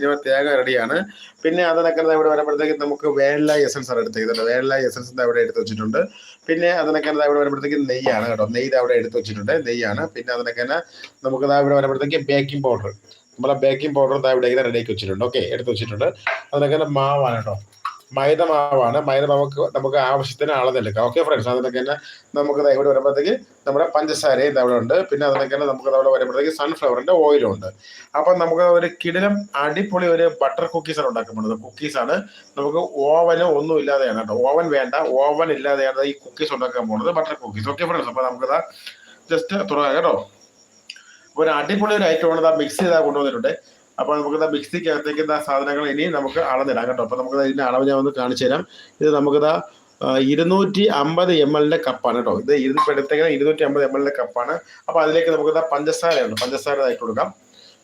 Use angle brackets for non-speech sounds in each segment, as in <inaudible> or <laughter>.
ഇനി തേങ്ങ റെഡിയാണ് പിന്നെ അതിനൊക്കെ ഇവിടെ വരുമ്പോഴത്തേക്ക് നമുക്ക് വേനല എസൻസ് ആണ് എടുത്തേക്കുന്നത്. വേനല എസൻസ് ദാ ഇവിടെ എടുത്ത് വെച്ചിട്ടുണ്ട്. പിന്നെ അതിനൊക്കെ ഇവിടെ വരുമ്പോഴത്തേക്ക് നെയ്യാണ് കേട്ടോ. നെയ്ത് അവിടെ എടുത്ത് വെച്ചിട്ടുണ്ട്. നെയ്യാണ്. പിന്നെ അതിനൊക്കെ നമുക്ക് ഇവിടെ വരുമ്പോഴത്തേക്ക് ബേക്കിംഗ് പൗഡർ നമ്മളെ ബേക്കിംഗ് പൗഡർ ഇവിടെ റെഡിയാക്കി വെച്ചിട്ടുണ്ട്. ഓക്കെ എടുത്ത് വെച്ചിട്ടുണ്ട്. അതിനൊക്കെ മാവാണ് കേട്ടോ. മൈദ മൈദമാവക്ക് മൈദ മാവക്ക് നമുക്ക് ആവശ്യത്തിന് അളന്നെടുക്കാം ഓക്കെ ഫ്രണ്ട്സ് അതിനൊക്കെ തന്നെ നമുക്ക് ഇവിടെ വരുമ്പോഴത്തേക്ക് നമ്മുടെ പഞ്ചസാരയും ദാ ഇവിടെ ഉണ്ട്. പിന്നെ അതിനൊക്കെ തന്നെ നമുക്ക് അവിടെ വരുമ്പോഴത്തേക്ക് സൺഫ്ലവറിന്റെ ഓയിലും ഉണ്ട്. അപ്പം നമുക്ക് ഒരു കിടിലം അടിപൊളി ഒരു ബട്ടർ കുക്കീസാണ് ഉണ്ടാക്കാൻ പോകുന്നത് കുക്കീസാണ് നമുക്ക് ഓവനോ ഒന്നും ഇല്ലാതെയാണ് കേട്ടോ. ഓവൻ വേണ്ട. ഓവൻ ഇല്ലാതെയാണ് ഈ കുക്കീസ് ഉണ്ടാക്കാൻ പോകുന്നത്. ബട്ടർ കുക്കീസ് ഓക്കെ ഫ്രണ്ട്സ് അപ്പോൾ നമുക്കത് ജസ്റ്റ് തുടങ്ങാം കേട്ടോ. ഒരു അടിപൊളി ഒരു ഐറ്റമാണ് മിക്സ് ചെയ്താൽ കൊണ്ടുവന്നിട്ടുണ്ട്. അപ്പോൾ നമുക്ക് മിക്സിക്കകത്തേക്ക് ഇതാ സാധനങ്ങൾ ഇനി നമുക്ക് അളന്നിടാം കേട്ടോ. അപ്പോൾ നമുക്ക് ഇതിന്റെ അളവ് ഞാൻ ഒന്ന് കാണിച്ചു തരാം. ഇത് നമുക്കിതാ ഇരുന്നൂറ്റി അമ്പത് എം എല്ലിന്റെ കപ്പാണ് കേട്ടോ. ഇത് ഇരുന്നൂറ്റി ഇരുന്നൂറ്റി അമ്പത് എം എല്ലിന്റെ കപ്പാണ്. അപ്പോൾ അതിലേക്ക് നമുക്ക് ഇതാ പഞ്ചസാര ഇതായിട്ട് കൊടുക്കാം.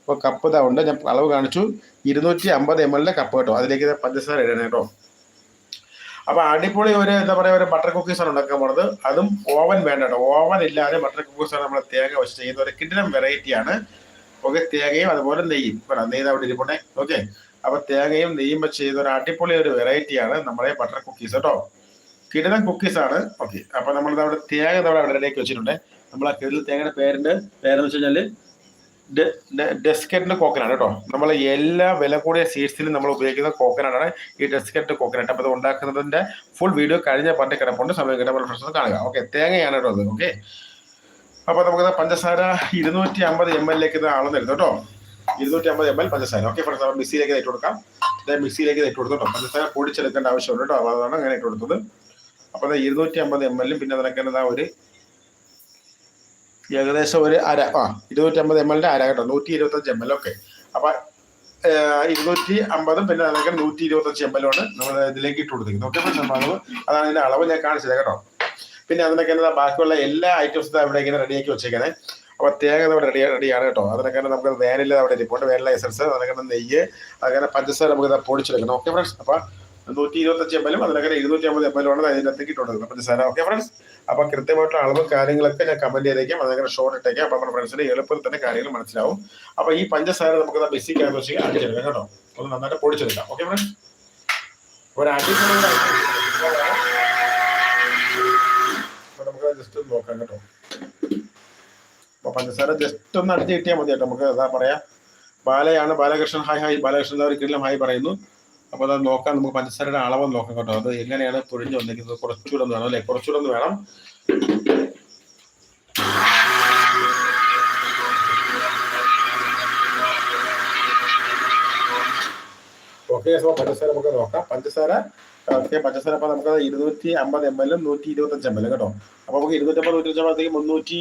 അപ്പോൾ കപ്പ് ഇതാ ഉണ്ട്. ഞാൻ അളവ് കാണിച്ചു. ഇരുന്നൂറ്റി അമ്പത് എം എല്ലിന്റെ കപ്പ് കേട്ടോ. അതിലേക്ക് പഞ്ചസാര ഇടണം കേട്ടോ. അപ്പോൾ അടിപൊളി ഒരു എന്താ പറയാ ഒരു ബട്ടർ കുക്കീസ് ആണ് ഉണ്ടാക്കാൻ പോണത്. അതും ഓവൻ വേണ്ട കേട്ടോ. ഓവൻ ഇല്ലാതെ ബട്ടർ കുക്കീസ് ആണ് നമ്മൾ തേങ്ങ വെച്ച് ചെയ്യുന്ന ഒരു കിടിലം വെറൈറ്റി ഓക്കെ തേങ്ങയും അതുപോലെ നെയ്യും. പറയാം നെയ്ത് അവിടെ ഇരിപ്പുണ്ടേ. ഓക്കെ അപ്പൊ തേങ്ങയും നെയ്യും വെച്ച് ചെയ്ത ഒരു അടിപൊളി ഒരു വെറൈറ്റിയാണ് നമ്മുടെ ബട്ടർ കുക്കീസ് കേട്ടോ കിടിലം കുക്കീസ് ആണ്. ഓക്കെ അപ്പൊ നമ്മൾ അവിടെ തേങ്ങ നമ്മൾ അവിടെ റെഡിയാക്കി വെച്ചിട്ടുണ്ട്. നമ്മൾ ആ കിടിലം തേങ്ങയുടെ പേരിന്റെ പേരെന്ന് വെച്ച് കഴിഞ്ഞാൽ ഡെസ്കറ്റിന്റെ കോക്കനാണ് കേട്ടോ നമ്മൾ എല്ലാ വില കൂടിയ സീഡ്സിലും നമ്മൾ ഉപയോഗിക്കുന്ന കോക്കനാണ് ഈ ഡെസ്കറ്റ് കോക്കനട്ട് അപ്പോൾ അത് ഉണ്ടാക്കുന്നതിന്റെ ഫുൾ വീഡിയോ കഴിഞ്ഞ പാർട്ടി കിടപ്പുണ്ട്. സമയം ഫ്രണ്ട്സ് കാണുക. ഓക്കെ തേങ്ങയാണ് കേട്ടോ അത് ഓക്കെ അപ്പോൾ നമുക്ക് പഞ്ചസാര ഇരുന്നൂറ്റി അമ്പത് എം എല്ലിലേക്ക് ഇത് വരുന്നു കേട്ടോ. ഇരുന്നൂറ്റി അമ്പത് എം എൽ പഞ്ചസാര. ഓക്കെ ഫ്രണ്ട്സ് അപ്പോൾ മിക്സിയിലേക്ക് ഇട്ട് കൊടുക്കാം. അതായത് മിക്സിയിലേക്ക് ഇട്ട് കൊടുത്തു കേട്ടോ. പഞ്ചസാര പൊടിച്ചെടുക്കേണ്ട ആവശ്യമുണ്ട് കേട്ടോ. അപ്പോൾ അതാണ് അങ്ങനെ ഇട്ട് കൊടുത്തത്. അപ്പോൾ ഇരുന്നൂറ്റി അമ്പത് എം എല്ലും പിന്നെ അതിനൊക്കെ ഒരു ഏകദേശം ഒരു അര ആ ഇരുന്നൂറ്റി അമ്പത് എം എല്ലിന്റെ അര കേട്ടോ. നൂറ്റി ഇരുപത്തഞ്ച് എം എൽ ഓക്കെ അപ്പൊ ഇരുന്നൂറ്റി അമ്പതും പിന്നെ അതിനൊക്കെ നൂറ്റി ഇരുപത്തഞ്ച് എം എല്ലുമാണ് നമ്മൾ ഇതിലേക്ക് ഇട്ട് കൊടുത്തിരിക്കുന്നത്. ഓക്കെ അതാണ് ഇതിന്റെ അളവ് ഞാൻ കാണിച്ചത് കേട്ടോ. പിന്നെ അതിനൊക്കെ എന്താ ബാക്കിയുള്ള എല്ലാ ഐറ്റംസും അവിടെ ഇങ്ങനെ റെഡിയാക്കി വെച്ചേക്കണേ. അപ്പൊ തേങ്ങ ഇവിടെ റെഡി റെഡിയാണ് കേട്ടോ. അതിനൊക്കെ നമുക്ക് വേനലിൽ അവിടെ ഇരിപ്പുണ്ട് വേനില എസൻസ് അതിനൊക്കെ നെയ്യ് അങ്ങനെ പഞ്ചസാര നമുക്ക് പൊടിച്ചെടുക്കണം. ഓക്കെ ഫ്രണ്ട്സ് അപ്പൊ നൂറ്റി ഇരുപത്തഞ്ച് എം എല്ലും അതിനൊക്കെ ഇരുന്നൂറ്റി അമ്പത് എം എല്ലും ആണ് അതിനകത്തേക്ക് പഞ്ചസാര. ഓക്കെ ഫ്രണ്ട്സ് അപ്പൊ കൃത്യമായിട്ടുള്ള അളവും കാര്യങ്ങളൊക്കെ ഞാൻ കമന്റ് ചെയ്തേക്കാം. അതങ്ങനെ ഷോർട്ട് ഇട്ടേക്കാം. അപ്പൊ നമ്മുടെ ഫ്രണ്ട്സിന് എളുപ്പത്തിൽ തന്നെ കാര്യങ്ങൾ മനസ്സിലാവും. അപ്പൊ ഈ പഞ്ചസാര നമുക്ക് ബിസിക്കാന്ന് വെച്ച് അടിച്ചെടുക്കാം കേട്ടോ. ഒന്ന് നന്നായിട്ട് പൊടിച്ചെടുക്കാം. ഓക്കെ ഫ്രണ്ട്സ് ഒരു അടിപൊളി നമുക്ക് ജസ്റ്റ് ഒന്ന് നോക്കാം കേട്ടോ. അപ്പൊ പഞ്ചസാര ജസ്റ്റ് ഒന്ന് അടിച്ച് കിട്ടിയാൽ മതി കേട്ടോ. നമുക്ക് എന്താ പറയാ. ബാലയാണ് ബാലകൃഷ്ണൻ. Hi hi. ബാലകൃഷ്ണൻ എല്ലാവർക്കും ഹായ് പറയുന്നു. അപ്പൊ അത് നോക്കാം നമുക്ക് പഞ്ചസാരയുടെ അളവ് നോക്കാം കേട്ടോ. അത് എങ്ങനെയാണ് പൊഴിഞ്ഞു വന്നിരിക്കുന്നത്? കുറച്ചുകൂടെ ഒന്ന് വേണം അല്ലെ? കുറച്ചുകൂടെ ഒന്ന് വേണം. ഓക്കെ സോ പഞ്ചസാര നമുക്ക് നോക്കാം. പഞ്ചസാര ഓക്കെ പഞ്ചസാര അപ്പൊ നമുക്ക് ഇരുന്നൂറ്റി അമ്പത് എം എല്ലും നൂറ്റി ഇരുപത്തഞ്ച് എം എല്ലും കേട്ടോ. അപ്പൊ നമുക്ക് ഇരുന്നൂറ്റി അമ്പത് നൂറ്റി അമ്പത്തേക്ക് മുന്നൂറ്റി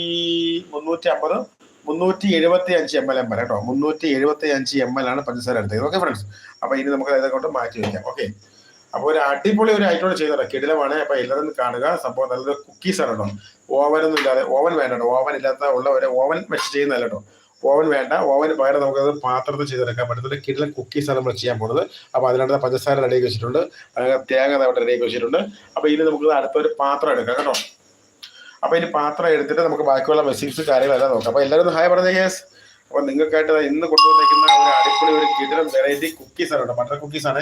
മുന്നൂറ്റി അമ്പത് മുന്നൂറ്റി എഴുപത്തി അഞ്ച് എം എൽ എം വരെ കേട്ടോ. മുന്നൂറ്റി എഴുപത്തി അഞ്ച് എം എൽ ആണ് പഞ്ചസാര എടുത്തത് ഓക്കെ ഫ്രണ്ട്സ് അപ്പൊ ഇനി നമുക്ക് ഇതൊക്കെ മാറ്റി വെക്കാം. ഓക്കെ അപ്പൊ ഒരു അടിപൊളി ഒരു ഐറ്റം ചെയ്തോ കിടിലമാണ്. അപ്പൊ എല്ലാവരും കാണുക. സംഭവം നല്ലൊരു കുക്കീസ് ആണ് കേട്ടോ. ഓവനൊന്നും ഇല്ലാതെ ഓവൻ വേണ്ട ഓവൻ ഇല്ലാത്ത ഉള്ള ഒരു ഓവൻ വെച്ച് ചെയ്യുന്നതല്ല കേട്ടോ. ഓവൻ വേണ്ട. ഓവന് പകരം നമുക്കത് പാത്രത്തിൽ ചെയ്തെടുക്കാൻ പറ്റുന്ന കിടിലൻ കുക്കീസാണ് നമ്മൾ ചെയ്യാൻ പോകുന്നത്. അപ്പോൾ അതിനകത്ത് പഞ്ചസാര റെഡിയാക്കി വെച്ചിട്ടുണ്ട്. തേങ്ങ അവിടെ റെഡിയാക്കി വെച്ചിട്ടുണ്ട്. അപ്പോൾ ഇനി നമുക്ക് അടുത്തൊരു പാത്രം എടുക്കാം കേട്ടോ. അപ്പോൾ ഇനി പാത്രം എടുത്തിട്ട് നമുക്ക് ബാക്കിയുള്ള മെസ്സേജ് കാര്യങ്ങളെല്ലാം നോക്കാം. അപ്പോൾ എല്ലാവരും ഹായ് പറഞ്ഞേ കേസ് അപ്പോൾ നിങ്ങൾക്കായിട്ട് ഇന്ന് കൊണ്ടുവന്നിരിക്കുന്ന ഒരു അടിപൊളി ഒരു കിടിലം വെറൈറ്റി കുക്കീസാണ് കേട്ടോ. ബട്ടർ കുക്കീസാണ്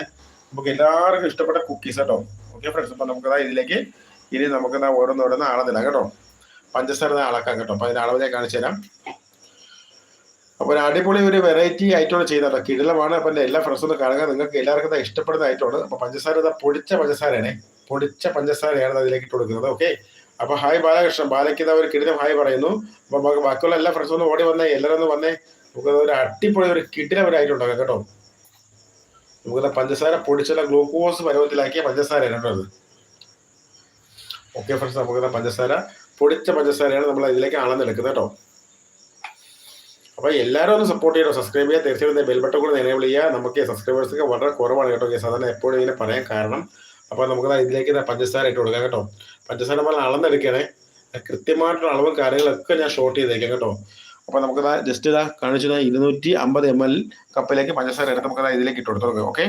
നമുക്ക് എല്ലാവർക്കും ഇഷ്ടപ്പെട്ട കുക്കീസ് കേട്ടോ. ഓക്കെ ഫ്രണ്ട്സ് അപ്പോൾ നമുക്ക് ഇതിലേക്ക് ഇനി നമുക്ക് ഓരോന്നോരോന്ന് അളന്നില്ല കേട്ടോ. പഞ്ചസാര അളക്കാം കേട്ടോ. അപ്പോൾ അതിന്റെ അളവ് ഞാൻ കാണിച്ചു തരാം അപ്പൊ ഒരു അടിപൊളി ഒരു വെറൈറ്റി ആയിട്ടാണ് ചെയ്തത് കിടിലമാണ്. അപ്പൊ എല്ലാ ഫ്രണ്ട്സും ഒന്ന് കാണുക. നിങ്ങൾക്ക് എല്ലാവർക്കും ഇഷ്ടപ്പെടുന്ന ആയിട്ടാണ് അപ്പൊ പഞ്ചസാര പൊടിച്ച പഞ്ചസാരയാണ്. പൊടിച്ച പഞ്ചസാരയാണ് അതിലേക്ക് ഇട്ട് കൊടുക്കുന്നത്. ഓക്കെ അപ്പൊ ഹായ് ബാലകൃഷ്ണൻ. ബാലയ്ക്ക് ഒരു കിടിലം ഹായ് പറയുന്നു. അപ്പൊ ബാക്കിയുള്ള എല്ലാ ഫ്രണ്ട്സും ഒന്ന് ഓടി വന്നേ. എല്ലാവരും ഒന്ന് വന്നേ. നമുക്ക് ഒരു അടിപൊളി ഒരു കിടിലം ഒരു കേട്ടോ. നമുക്ക് പഞ്ചസാര പൊടിച്ചുള്ള ഗ്ലൂക്കോസ് പരുവത്തിലാക്കിയ പഞ്ചസാര കേട്ടോ അത് ഓക്കെ ഫ്രണ്ട്സ് നമുക്ക് പഞ്ചസാര പൊടിച്ച പഞ്ചസാരയാണ് നമ്മൾ ഇതിലേക്ക് അളന്നെടുക്കുന്നത് കേട്ടോ. അപ്പൊ എല്ലാവരും ഒന്ന് സപ്പോർട്ട് ചെയ്യണം. സബ്സ്ക്രൈബ് ചെയ്യുക തീർച്ചയായിട്ടും ബെൽ ബട്ടൺ കൂടെ എനേബിൾ ചെയ്യുക നമുക്ക് സബ്സ്ക്രൈബേഴ്സൊക്കെ വളരെ കുറവാണ് കേട്ടോ. സാധാരണ എപ്പോഴും ഇങ്ങനെ പറയാൻ കാരണം. അപ്പൊ നമുക്ക് ഇതിലേക്ക് പഞ്ചസാര ഇട്ട് കൊടുക്കാം കേട്ടോ. പഞ്ചസാര നമ്മൾ അളന്നെടുക്കണേ കൃത്യമായിട്ടുള്ള അളവും കാര്യങ്ങളൊക്കെ ഞാൻ ഷോർട്ട് ചെയ്തേക്കാം കേട്ടോ. അപ്പൊ നമുക്ക് ജസ്റ്റ് ഇതാ കാണിച്ചു ഇരുന്നൂറ്റി അമ്പത് എം എൽ കപ്പിലേക്ക് പഞ്ചസാര എടുത്ത് നമുക്ക് ഇതിലേക്ക് ഇട്ട് കൊടുത്തു ഓക്കെ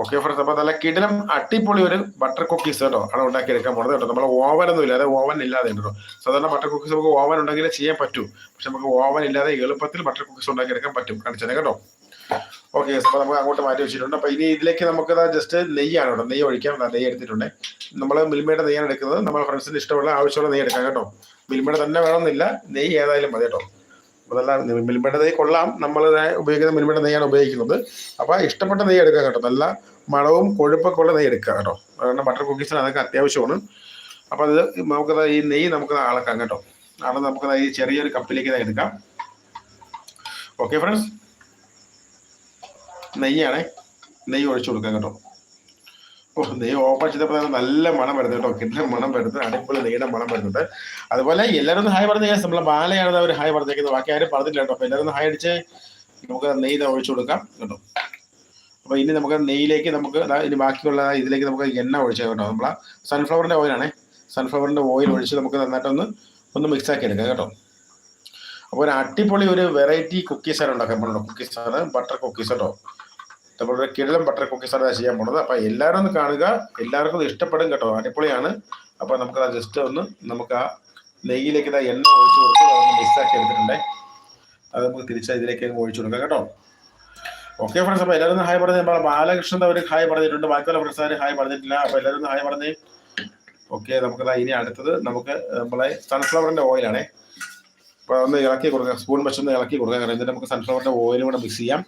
ഓക്കെ ഫ്രണ്ട്സ് അപ്പൊ നല്ല കിടിലം അടിപൊളി ഒരു ബട്ടർ കുക്കീസ് കേട്ടോ ആണ് ഉണ്ടാക്കിയെടുക്കാൻ പോകുന്നത് കേട്ടോ. നമ്മൾ ഓവൻ ഒന്നും ഇല്ലാതെ ഓവൻ ഇല്ലാതെ കേട്ടോ സാധാരണ ബട്ടർ കുക്കീസ് നമുക്ക് ഓവൻ ഉണ്ടെങ്കിലേ ചെയ്യാൻ പറ്റൂ. പക്ഷെ നമുക്ക് ഓവൻ ഇല്ലാതെ എളുപ്പത്തിൽ ബട്ടർ കുക്കീസ് ഉണ്ടാക്കിയെടുക്കാൻ പറ്റും. കാണിച്ചത് കേട്ടോ. ഓക്കെ അപ്പോൾ നമുക്ക് അങ്ങോട്ട് മാറ്റി വെച്ചിട്ടുണ്ട്. അപ്പോൾ ഇനി ഇതിലേക്ക് നമുക്ക് ജസ്റ്റ് നെയ്യാണ് കേട്ടോ. നെയ്യ് ഒഴിക്കാം. നെയ്യ് എടുത്തിട്ടുണ്ട്. നമ്മൾ മിൽമയുടെ നെയ്യാണ് എടുക്കുന്നത്. നമ്മൾ ഫ്രണ്ട്സിന് ഇഷ്ടമുള്ള ആവശ്യമുള്ള നെയ്യ് എടുക്കാം കേട്ടോ. മിൽമയുടെ തന്നെ വേണമെന്നില്ല. നെയ്യ് ഏതായാലും മതി കേട്ടോ. നല്ല മിൽമയുടെ നെയ്യ് കൊള്ളാം. നമ്മൾ ഉപയോഗിക്കുന്ന മിൽമയുടെ നെയ്യാണ് ഉപയോഗിക്കുന്നത്. അപ്പോൾ ഇഷ്ടപ്പെട്ട നെയ്യ് എടുക്കാം കേട്ടോ. നല്ല മണവും കൊഴുപ്പൊക്കെ ഉള്ള നെയ്യ് എടുക്കുക കേട്ടോ. കാരണം ബട്ടർ കുക്കീസിന് അതൊക്കെ അത്യാവശ്യമാണ്. അപ്പോൾ അത് നമുക്കത് ഈ നെയ്യ് നമുക്ക് അളക്കാം കേട്ടോ. അവിടെ നമുക്കത് ഈ ചെറിയൊരു കപ്പിലേക്ക് എടുക്കാം. Okay friends. നെയ്യാണേ. നെയ്യ് ഒഴിച്ചു കൊടുക്കാം കേട്ടോ. നെയ്യ് ഓപ്പൺ ചെയ്തപ്പോൾ നല്ല മണം വരുന്നത് കേട്ടോ. കിട്ടുന്ന മണം വരുന്നത് അടിപൊളി നീണ്ട മണം വരുന്നുണ്ട് അതുപോലെ എല്ലാവരും ഒന്ന് ഹായ് പറഞ്ഞ നമ്മളെ ബാലയാണ് അവർ ഹായ് പറഞ്ഞേക്കുന്നത്. ബാക്കി ആരും പറഞ്ഞില്ല കേട്ടോ. അപ്പൊ എല്ലാവരും ഹായ് അടിച്ച്. നമുക്ക് നെയ്ത് ഒഴിച്ചു കൊടുക്കാം കേട്ടോ. അപ്പൊ ഇനി നമുക്ക് നെയ്യിലേക്ക് നമുക്ക് ഇനി ബാക്കിയുള്ള ഇതിലേക്ക് നമുക്ക് എണ്ണ ഒഴിച്ചാൽ കേട്ടോ. നമ്മളെ സൺഫ്ലവറിന്റെ ഓയിലാണേ സൺഫ്ലവറിന്റെ ഓയിൽ ഒഴിച്ച് നമുക്ക് നന്നായിട്ടൊന്ന് ഒന്ന് മിക്സ് ആക്കി എടുക്കാം കേട്ടോ. അപ്പോൾ ഒരു അടിപൊളി ഒരു വെറൈറ്റി കുക്കീസാണ് ഉണ്ടാക്കാൻ പോകുന്നത്. കുക്കീസാണ് ബട്ടർ കുക്കീസ് കേട്ടോ. നമ്മളൊരു കിഴലം ബട്ടർ കുക്കീസാണ് ചെയ്യാൻ പോകുന്നത് അപ്പോൾ എല്ലാവരും ഒന്ന് കാണുക. എല്ലാവർക്കും ഇഷ്ടപ്പെടും കേട്ടോ. അടിപൊളിയാണ്. അപ്പോൾ നമുക്ക് ആ ജസ്റ്റ് ഒന്ന് നമുക്ക് ആ നെയ്യിലേക്ക് ഇതാ എണ്ണ ഒഴിച്ചു കൊടുത്ത് അതൊന്ന് മിക്സ് ആക്കി എടുത്തിട്ടുണ്ടേ. അത് നമുക്ക് തിരിച്ച് ഇതിലേക്ക് ഒഴിച്ചു കൊടുക്കാം കേട്ടോ. ഓക്കെ ഫ്രണ്ട്സ് അപ്പോൾ എല്ലാവരും ഹായ് പറഞ്ഞു ബാലകൃഷ്ണൻ അവർ ഹായ് പറഞ്ഞിട്ടുണ്ട്. ബാക്കിയുള്ള ഫ്രണ്ട്സുകാർ ഹായ് പറഞ്ഞിട്ടില്ല. അപ്പോൾ എല്ലാവരും ഹായ് പറഞ്ഞേ. ഓക്കെ നമുക്ക് ഇനി അടുത്തത് നമുക്ക് നമ്മളെ സൺഫ്ലവറിന്റെ ഓയിലാണേ അപ്പോൾ ഒന്ന് ഇളക്കി കൊടുക്കാം. സ്പൂൺ വെച്ചൊന്ന് ഇളക്കി കൊടുക്കാം. കാരണം എന്നിട്ട് നമുക്ക് സൺഫ്ലവറിന്റെ ഓയിലും കൂടെ മിക്സ് ചെയ്യാം.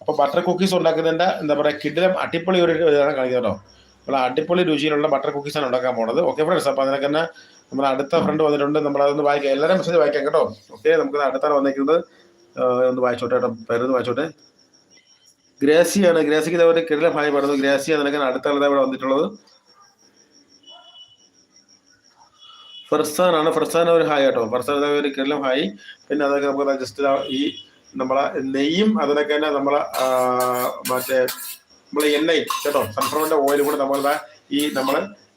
അപ്പോൾ ബട്ടർ കുക്കീസ് ഉണ്ടാക്കുന്നതിന്റെ എന്താ പറയുക കിഡിലും അടിപൊളി ഒരു ഇതാണ് കാണിക്കുന്നത് കേട്ടോ. നമ്മൾ അടിപൊളി രുചിയിലുള്ള ബട്ടർ കുക്കീസാണ് ഉണ്ടാക്കാൻ പോണത്. ഓക്കെ ഫ്രണ്ട്സ് അപ്പോൾ അതിനൊക്കെ തന്നെ നമ്മുടെ അടുത്ത ഫ്രണ്ട് വന്നിട്ടുണ്ട്. നമ്മൾ അതൊന്ന് വായിക്കാം. എല്ലാവരും മെസ്സേജ് വായിക്കാം കേട്ടോ. ഓക്കെ നമുക്ക് അടുത്താണ് വന്നിരിക്കുന്നത്. ഒന്ന് വായിച്ചോട്ടെ കേട്ടോ. പേരൊന്ന് വായിച്ചോട്ടെ. ഗ്രേസിയാണ് ഗ്രേസിക്ക് ഇതേപോലെ കിടിലം ഭാഗ്യം പറയുന്നത് ഗ്രേസി നിനക്ക് അടുത്താണ് ഇവിടെ വന്നിട്ടുള്ളത്. ഫർസാനാണ്. ഫർസാൻ ഒരു ഹായ് കേട്ടോ. ഫർസാൻ ഒരു കിടിലം ഹായ് പിന്നെ അതൊക്കെ നമുക്ക് ജസ്റ്റ് ഈ നമ്മളെ നെയ്യും അതിനൊക്കെ തന്നെ നമ്മളെ മറ്റേ നമ്മളെ എണ്ണയും കേട്ടോ സൺഫ്ലവറിന്റെ ഓയിൽ കൂടെ നമ്മൾ ഈ നമ്മൾ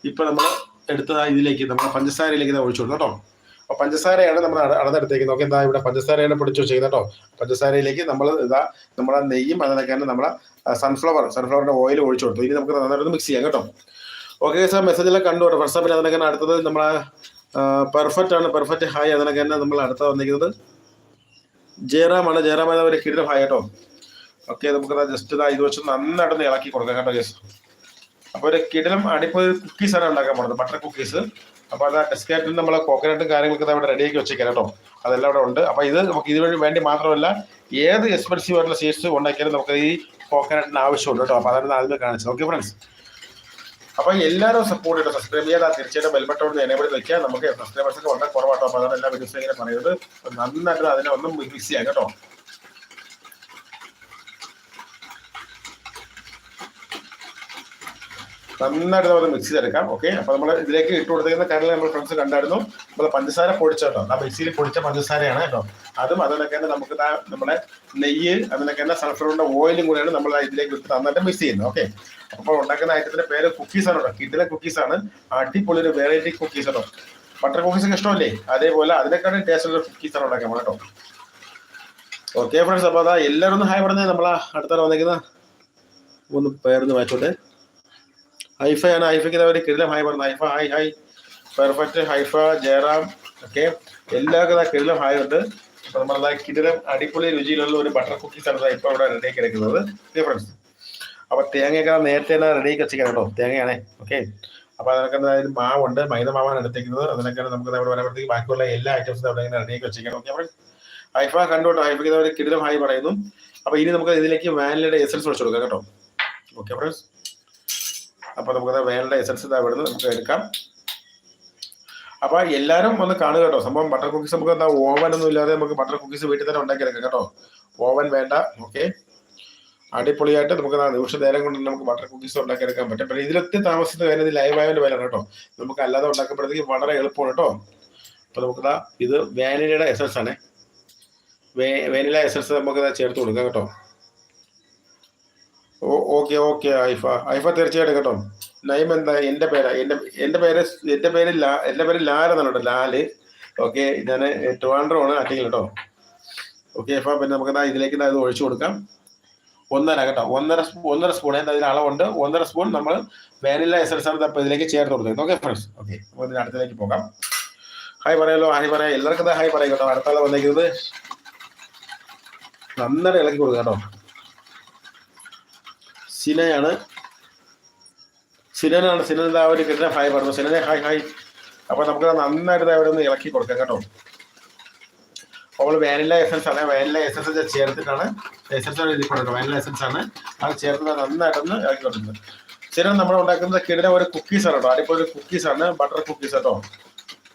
ഇപ്പൊ നമ്മൾ എടുത്ത ഇതിലേക്ക് നമ്മളെ പഞ്ചസാരയിലേക്ക് ഒഴിച്ചു കൊടുക്കും കേട്ടോ. അപ്പൊ പഞ്ചസാരയാണ് നമ്മൾ അടന്നെടുത്തേക്കുന്നത് നോക്കി എന്താ ഇവിടെ പഞ്ചസാരയാണ് പൊടിച്ചു വെച്ചേക്കുന്നത് കേട്ടോ. പഞ്ചസാരയിലേക്ക് നമ്മൾ ഇതാ നമ്മളെ നെയ്യും അതിനൊക്കെ തന്നെ നമ്മളെ സൺഫ്ലവർ സൺഫ്ലവറിന്റെ ഓയിൽ ഒഴിച്ചു കൊടുത്തു. ഇനി നമുക്ക് നന്നായിട്ട് മിക്സ് ചെയ്യാം കേട്ടോ. ഓക്കെ സാർ മെസ്സേജ് എല്ലാം കണ്ടു കേട്ടോ. വാട്സാപ്പിൽ അതിനൊക്കെ അടുത്തത് നമ്മളെ പെർഫെക്റ്റ് ആണ്. പെർഫെക്റ്റ് ഹായ് അതിനൊക്കെ തന്നെ നമ്മൾ അടുത്ത വന്നിരിക്കുന്നത്. ജയറാം ജയറാമാണ് ജയറാം എന്ന ഒരു കിരീടം ഹായ് കേട്ടോ ഓക്കെ നമുക്ക് ജസ്റ്റ് ഇതാ ഇത് വെച്ച് നന്നായിട്ടൊന്ന് ഇളക്കി കൊടുക്കാം കേട്ടോ കേസ് അപ്പോൾ ഒരു കിടലം കുക്കീസ് ആണ് ഉണ്ടാക്കാൻ പോണത് ബട്ടർ കുക്കീസ് അപ്പോൾ അത് ഡെസ്കാറ്റിൽ നമ്മൾ കോക്കനട്ടും കാര്യങ്ങളൊക്കെ അവിടെ റെഡിയാക്കി വെച്ചേക്കാം കേട്ടോ. അതെല്ലാം അവിടെ ഉണ്ട്. അപ്പോൾ ഇത് നമുക്ക് ഇത് വേണ്ടി മാത്രമല്ല ഏത് എക്സ്പെൻസീവ് ആയിട്ടുള്ള സീഡ്സ് ഉണ്ടാക്കിയാലും നമുക്ക് ഈ കോക്കനട്ടിന് ആവശ്യമുണ്ട് കേട്ടോ. അപ്പോൾ അതാണ് ആദ്യമേ കാണിച്ചത്. ഓക്കെ ഫ്രണ്ട്സ് അപ്പോൾ എല്ലാവരും സപ്പോർട്ട് ചെയ്തു സബ്സ്ക്രൈബ് ചെയ്യാതെ തീർച്ചയായിട്ടും ബെൽബട്ടോട് എനേബിൾ വെക്കുക നമുക്ക് സബ്സ്ക്രൈബേഴ്സ് വളരെ കുറവാട്ടോ. അപ്പോൾ അതാണ് എല്ലാ വീഡിയോസും ഇങ്ങനെ പറയുന്നത്. അപ്പോൾ നന്നായിട്ട് അതിനെ ഒന്നും മിക്സ് ചെയ്യാം കേട്ടോ. നന്നായിട്ട് നമ്മൾ മിക്സ് ചെയ്തെടുക്കാം. ഓക്കെ അപ്പൊ നമ്മൾ ഇതിലേക്ക് ഇട്ട് കൊടുത്തിരുന്ന കാര്യങ്ങൾ നമ്മൾ ഫ്രണ്ട്സ് കണ്ടായിരുന്നു. നമ്മൾ പഞ്ചസാര പൊടിച്ച കേട്ടോ. ആ മിക്സിയിൽ പൊടിച്ച പഞ്ചസാരയാണ് കേട്ടോ. അതും അതിനൊക്കെ തന്നെ നമുക്ക് നമ്മുടെ നെയ്യ് അതിനൊക്കെ തന്നെ സൾഫറിന്റെ ഓയിലും കൂടെയാണ് നമ്മൾ ഇതിലേക്ക് ഇട്ട് നന്നായിട്ട് മിക്സ് ചെയ്യുന്നത്. ഓക്കെ അപ്പോൾ ഉണ്ടാക്കുന്ന ഐറ്റത്തിന്റെ പേര് കുക്കീസ് ആണ് കേട്ടോ. കിഡിലെ കുക്കീസ് ആണ്. അടിപൊളി ഒരു വെറൈറ്റി കുക്കീസ് കേട്ടോ. ബട്ടർ കുക്കീസ് ഇഷ്ടമല്ലേ? അതേപോലെ അതിനെക്കാളും ടേസ്റ്റ് ഉള്ള കുക്കീസ് ആണ് ഉണ്ടാക്കാൻ കേട്ടോ. ഓക്കെ ഫ്രണ്ട്സ് അപ്പോൾ അതാ എല്ലാവരും ഒന്ന് ഹായ് പറഞ്ഞത് നമ്മളാ അടുത്ത വന്നിരിക്കുന്ന. ഒന്ന് പേരൊന്ന് വായിച്ചോട്ടെ. ഹൈഫ ആണ്. ഹൈഫയ്ക്ക് ഒരു കിടിലം ഹായ് പറഞ്ഞു. Haifa hi hi perfect Haifa Jayaram. Okay എല്ലാവർക്കും കിടിലം ഹായ് ഉണ്ട്. അപ്പൊ നമ്മളതാ കിടിലം അടിപൊളി രുചിയിലുള്ള ഒരു ബട്ടർ കുക്കീസ് ആണ് ഇപ്പോൾ ഇപ്പൊ ഇവിടെ റെഡിയാക്കി എടുക്കുന്നത്. ഫ്രണ്ട്സ് അപ്പൊ തേങ്ങയൊക്കെ നേരത്തെ തന്നെ റെഡിയാക്കി വെച്ചിരിക്കണം കേട്ടോ. തേങ്ങയാണേ. ഓക്കെ അപ്പൊ അതിനൊക്കെ എന്തായാലും മാവുണ്ട്. മൈദ മാവാണ് എടുത്തിരിക്കുന്നത്. അതിനൊക്കെ നമുക്ക് അവിടെ വരുമ്പോഴത്തേക്ക് ബാക്കിയുള്ള എല്ലാ ഐറ്റംസും അവിടെ ഇങ്ങനെ റെഡിയാക്കി വെച്ചിരിക്കണം. ഓക്കെ ഫ്രണ്ട്സ് ഹൈഫ കണ്ടോട്ടോ ഹൈഫയ്ക്ക് ഒരു കിടിലം ഹായ് പറയുന്നു. അപ്പൊ ഇനി നമുക്ക് ഇതിലേക്ക് വാനിലയുടെ എസൻസ് ഒഴിച്ചു കൊടുക്കാം കേട്ടോ. ഓക്കെ ഫ്രണ്ട്സ് അപ്പൊ നമുക്ക് വാനിലയുടെ എസൻസ് ഇതാ ഇവിടുന്ന് നമുക്ക് എടുക്കാം. അപ്പൊ എല്ലാരും ഒന്ന് കാണുക കേട്ടോ. സംഭവം ബട്ടർ കുക്കീസ് നമുക്ക് എന്താ ഓവൻ ഒന്നും ഇല്ലാതെ നമുക്ക് ബട്ടർ കുക്കീസ് വീട്ടിൽ തന്നെ ഉണ്ടാക്കിയെടുക്കാം കേട്ടോ. ഓവൻ വേണ്ട. ഓക്കെ അടിപൊളിയായിട്ട് നമുക്ക് നിമിഷ നേരം കൊണ്ട് നമുക്ക് ബട്ടർ കുക്കീസ് ഉണ്ടാക്കിയെടുക്കാൻ പറ്റും. പിന്നെ ഇതിലൊക്കെ താമസിക്കുന്ന കാര്യം ഇത് ലൈവ് ആയതിന്റെ വില കേട്ടോ. നമുക്ക് അല്ലാതെ ഉണ്ടാക്കുമ്പോഴത്തേക്ക് വളരെ എളുപ്പമാണ് കേട്ടോ. അപ്പൊ നമുക്ക് ഇത് വാനിലയുടെ എസൻസ് ആണ്. വാനില എസൻസ് നമുക്ക് ചേർത്ത് കൊടുക്കാം കേട്ടോ. ഓ ഓക്കെ ഓക്കെ ഐഫ. ഐഫ തീർച്ചയായിട്ടും കേട്ടോ. നൈം എന്താ? എന്റെ പേരാ. എന്റെ എന്റെ പേര് എന്റെ പേര് ലാ എന്റെ പേര് ലാൽ കേട്ടോ. ലാൽ ഓക്കെ ഞാൻ ട്രിവാൻഡ്രോ ആണ് അറ്റിങ്ങിൽ കേട്ടോ. ഓക്കെ ഐഫ പിന്നെ നമുക്ക് ഇതിലേക്ക് ഇത് ഒഴിച്ചു കൊടുക്കാം. ഒന്നര കേട്ടോ. ഒന്നര ഒന്നര സ്പൂൺ അതിന് അളവുണ്ട്? ഒന്നര സ്പൂൺ നമ്മൾ വാനില എസൻസ് ആണ് അപ്പോൾ ഇതിലേക്ക് ചേർത്ത് കൊടുക്കുന്നത് ഓക്കെ ഫ്രണ്ട്സ് ഓക്കെ അപ്പോൾ ഇതിന് അടുത്തതിലേക്ക് പോകാം. ഹായ് പറയാലോ ഹായ് പറയാം എല്ലാവർക്കും ഹായ് പറയാം കേട്ടോ. അടുത്താളെ വന്നേക്കുന്നത് നന്നായി ഇളക്കി കൊടുക്കുക കേട്ടോ. സിനയാണ്. സിനനാണ്. സിനൻ ആ കിട്ടുന്ന ഹായ് പറഞ്ഞു സിനനെ ഹായ് ഹായ് അപ്പൊ നമുക്ക് നന്നായിട്ട് അവിടെ ഒന്ന് ഇളക്കി കൊടുക്കാം കേട്ടോ. അപ്പോൾ വാനില എസൻസ് ആണ്. വാനില എസൻസ് ചേർത്തിട്ടാണ് എസൻസ് കൊടുക്കുന്നത്. വാനില എസൻസ് ആണ്. അത് ചേർത്ത് നന്നായിട്ടൊന്ന് ഇറക്കി കൊടുക്കുന്നത്. സ്ഥിരം നമ്മൾ ഉണ്ടാക്കുന്നത് കിടിലം ഒരു കുക്കീസ് ആണ് കേട്ടോ. അടിപൊളി കുക്കീസ് ആണ്. ബട്ടർ കുക്കീസ് കേട്ടോ.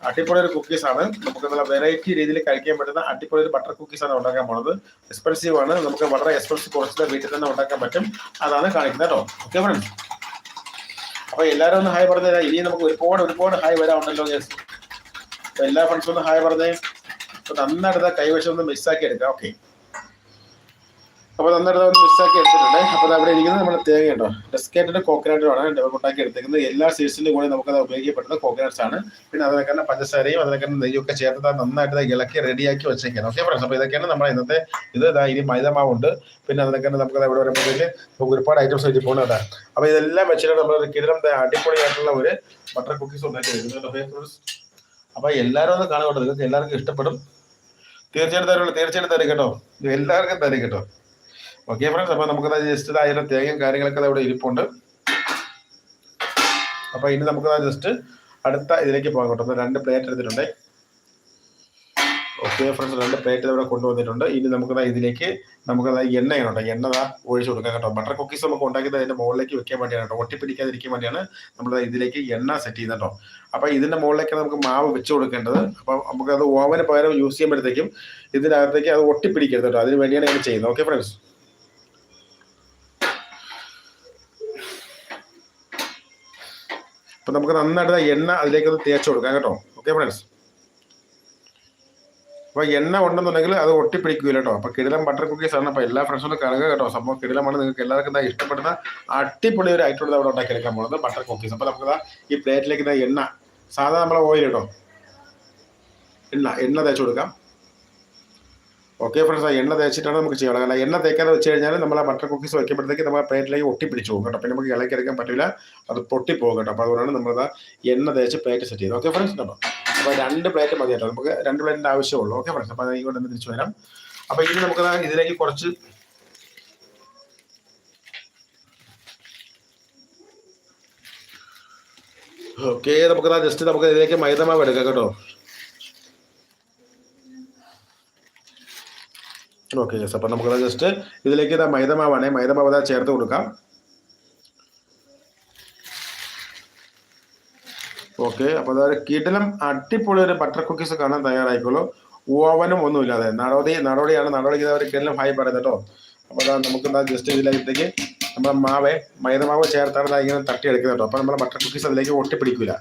അടിപൊളി ഒരു കുക്കീസ് ആണ്. നമുക്ക് നല്ല വെറൈറ്റി രീതിയിൽ കഴിക്കാൻ പറ്റുന്ന അടിപൊളി ഒരു ബട്ടർ കുക്കീസ് ആണ് ഉണ്ടാക്കാൻ പോണത്. എക്സ്പെൻസീവ് ആണ്. നമുക്ക് വളരെ എക്സ്പെൻസീവ് കുറച്ച് വീട്ടിൽ തന്നെ ഉണ്ടാക്കാൻ പറ്റും. അതാണ് കാണിക്കുന്നത് കേട്ടോ. ഓക്കെ ഫ്രണ്ട്സ് അപ്പൊ എല്ലാവരും ഒന്ന് ഹായ് പറഞ്ഞാൽ ഇനി നമുക്ക് ഒരുപാട് ഒരുപാട് ഹായ് വരാറുണ്ടല്ലോ ഉണ്ടല്ലോ എല്ലാ ഫ്രണ്ട്സും ഒന്ന് ഹായ് പറഞ്ഞേ. അപ്പൊ നന്നായിട്ട് കൈവശം ഒന്ന് മിസ്സാക്കി എടുക്കാം. ഓക്കെ അപ്പൊ നന്നായിട്ട് ഒന്ന് മിസ്സാക്കി എടുത്തിട്ടുണ്ട്. അപ്പൊ അവിടെ ഇരിക്കുന്നത് നമ്മുടെ തേങ്ങ ഉണ്ടോ? ഡെസ്കേറ്റിന്റെ കോക്കനട്ടുമാണ് ഉണ്ടാക്കി എടുത്തിരിക്കുന്നത്. എല്ലാ സീസണിലും കൂടെ നമുക്ക് അത് ഉപയോഗിക്കപ്പെടുന്ന കോക്കനട്ട്സ് ആണ്. പിന്നെ അതിനൊക്കെ തന്നെ പഞ്ചസാരയും അതിനൊക്കെ തന്നെ നെയ്യൊക്കെ ചേർത്ത് നന്നായിട്ട് ഇളക്കി റെഡിയാക്കി വെച്ചേക്കാണ്. ഓക്കെ ഫ്രണ്ട്സ് അപ്പൊ ഇതൊക്കെയാണ് നമ്മുടെ ഇന്നത്തെ ഇത്. ഇനി മൈദമാവുണ്ട് പിന്നെ അതിനൊക്കെ തന്നെ നമുക്ക് അവിടെ വരുമ്പോഴത്തേക്ക് നമുക്ക് ഒരുപാട് ഐറ്റംസ് വെച്ച് പോകുന്നതാണ് അപ്പോൾ അപ്പൊ ഇതെല്ലാം വെച്ചിട്ട് നമ്മൾ കിടലം അടിപൊളിയായിട്ടുള്ള ഒരു ബട്ടർ കുക്കീസ് ഉണ്ടാക്കി വരുന്നുണ്ട് ഓക്കെ അപ്പൊ എല്ലാവരും ഒന്ന് കാണുക നിങ്ങൾക്ക് എല്ലാവർക്കും ഇഷ്ടപ്പെടും. തീർച്ചയായിട്ടും തരുള്ളൂ തീർച്ചയായിട്ടും തരും കേട്ടോ. എല്ലാവർക്കും തരും കേട്ടോ. ഓക്കെ ഫ്രണ്ട്സ് അപ്പൊ നമുക്ക് ജസ്റ്റ് അതിന്റെ തേങ്ങയും കാര്യങ്ങളൊക്കെ അവിടെ ഇരിപ്പുണ്ട്. അപ്പൊ ഇനി നമുക്ക് ജസ്റ്റ് അടുത്ത ഇതിലേക്ക് പോകാം കേട്ടോ. രണ്ട് പ്ലേറ്റ് എടുത്തിട്ടുണ്ട്. ഓക്കെ ഫ്രണ്ട് രണ്ട് പ്ലേറ്റ് ഇവിടെ കൊണ്ടുവന്നിട്ടുണ്ട്. ഇനി നമുക്ക് ഇതിലേക്ക് നമുക്ക് എണ്ണയാണ് കേട്ടോ എണ്ണ ഒഴിച്ചു കൊടുക്കാം കേട്ടോ. ബട്ടർ കുക്കീസ് നമുക്ക് ഉണ്ടാക്കിയത് അതിന്റെ മുകളിലേക്ക് വെക്കാൻ വേണ്ടിയാണ് കേട്ടോ. ഒട്ടിപ്പിടിക്കാതിരിക്കാൻ വേണ്ടിയാണ് നമ്മൾ ഇതിലേക്ക് എണ്ണ സെറ്റ് ചെയ്യുന്നത് കേട്ടോ. അപ്പൊ ഇതിന്റെ മുകളിലേക്ക് നമുക്ക് മാവ് വെച്ച് കൊടുക്കേണ്ടത്. അപ്പൊ നമുക്ക് അത് ഓവന് പകരം യൂസ് ചെയ്യുമ്പോഴത്തേക്കും ഇതിനകത്തേക്ക് അത് ഒട്ടിപ്പിടിക്കരുത് കേട്ടോ. അതിന് വേണ്ടിയാണ് ഞാൻ ചെയ്യുന്നത്. ഓക്കെ ഫ്രണ്ട്സ് അപ്പൊ നമുക്ക് നന്നായിട്ട് എണ്ണ അതിലേക്ക് ഒന്ന് തേച്ച് കൊടുക്കാം കേട്ടോ. ഓക്കെ ഫ്രണ്ട്സ് അപ്പൊ എണ്ണ ഉണ്ടെന്നുണ്ടെങ്കിൽ അത് ഒട്ടിപ്പിടിക്കൂല കേട്ടോ. അപ്പോൾ കിടിലം ബട്ടർ കുക്കീസ് ആണ്. അപ്പൊ എല്ലാ ഫ്രണ്ട്സും കാണുക കേട്ടോ. സംഭവം കിടിലമാണ് നിങ്ങൾക്ക് എല്ലാവർക്കും എന്താ ഇഷ്ടപ്പെടുന്ന അടിപൊളി ഒരു ഐറ്റം അവിടെ ഉണ്ടാക്കിയെടുക്കാൻ പോകുന്നത് ബട്ടർ കുക്കീസ് അപ്പോൾ നമുക്ക് ഈ പ്ലേറ്റിലേക്ക് എണ്ണ. സാധാരണ നമ്മളെ ഓയിൽ കേട്ടോ എണ്ണ. എണ്ണ തേച്ച് കൊടുക്കാം. ഓക്കെ ഫ്രണ്ട്സ് ആ എണ്ണ തേച്ചിട്ടാണ് നമുക്ക് ചെയ്യണം കാരണം എണ്ണ തേക്കാതെ വെച്ച് കഴിഞ്ഞാൽ നമ്മൾ ആ ബട്ടർ കുക്കീസ് വയ്ക്കുമ്പോഴത്തേക്ക് നമ്മൾ പ്ലേറ്റിലേക്ക് ഒട്ടിപ്പിടിച്ച് പോകും കേട്ടോ. പിന്നെ നമുക്ക് ഇളക്കി എടുക്കാൻ പറ്റില്ല അത് പൊട്ടിപ്പോകും കേട്ടോ. അപ്പോൾ അതുകൊണ്ടാണ് നമ്മളത് എണ്ണ തേച്ച് പ്ലേറ്റ് സെറ്റ് ചെയ്തത് ഓക്കെ ഫ്രണ്ട്സ് കേട്ടോ അപ്പോൾ രണ്ട് പ്ലേറ്റ് മതി കേട്ടോ. നമുക്ക് രണ്ട് പ്ലേറ്റിന്റെ ആവശ്യമുള്ളൂ. ഓക്കെ ഫ്രണ്ട്സ് അപ്പോൾ ഇങ്ങോട്ട് ഒന്ന് തിരിച്ചു വരാം. അപ്പോൾ ഇനി നമുക്ക് ഇതിലേക്ക് കുറച്ച് ഓക്കെ നമുക്ക് ജസ്റ്റ് നമുക്ക് ഇതിലേക്ക് മൈദമാവ് എടുക്കാം കേട്ടോ. ഓക്കെ യെസ് അപ്പം നമുക്ക് ജസ്റ്റ് ഇതിലേക്ക് ഇതാ മൈദമാവാണേ. മൈദമാവ് ഇതാ ചേർത്ത് കൊടുക്കാം. ഓക്കെ അപ്പോൾ അതായത് കിടലം അടിപൊളി ഒരു ബട്ടർ കുക്കീസ് കാണാൻ തയ്യാറായിക്കോളൂ. ഓവനും ഒന്നുമില്ലാതെ. നടോടി നടോടിയാണ് നടോടിക്ക് ഒരു കിടലം ഹായ് പറയുന്നത് കേട്ടോ. അപ്പോൾ അതാ നമുക്ക് എന്താ ജസ്റ്റ് ഇതിലേക്ക് നമ്മുടെ മാവെ മൈദമാവ് ചേർത്താണ് ഇതാ ഇങ്ങനെ തട്ടിയെടുക്കുന്നത് കേട്ടോ. അപ്പോൾ നമ്മുടെ ബട്ടർ കുക്കീസ് അതിലേക്ക് ഒട്ടിപ്പിടിക്കില്ല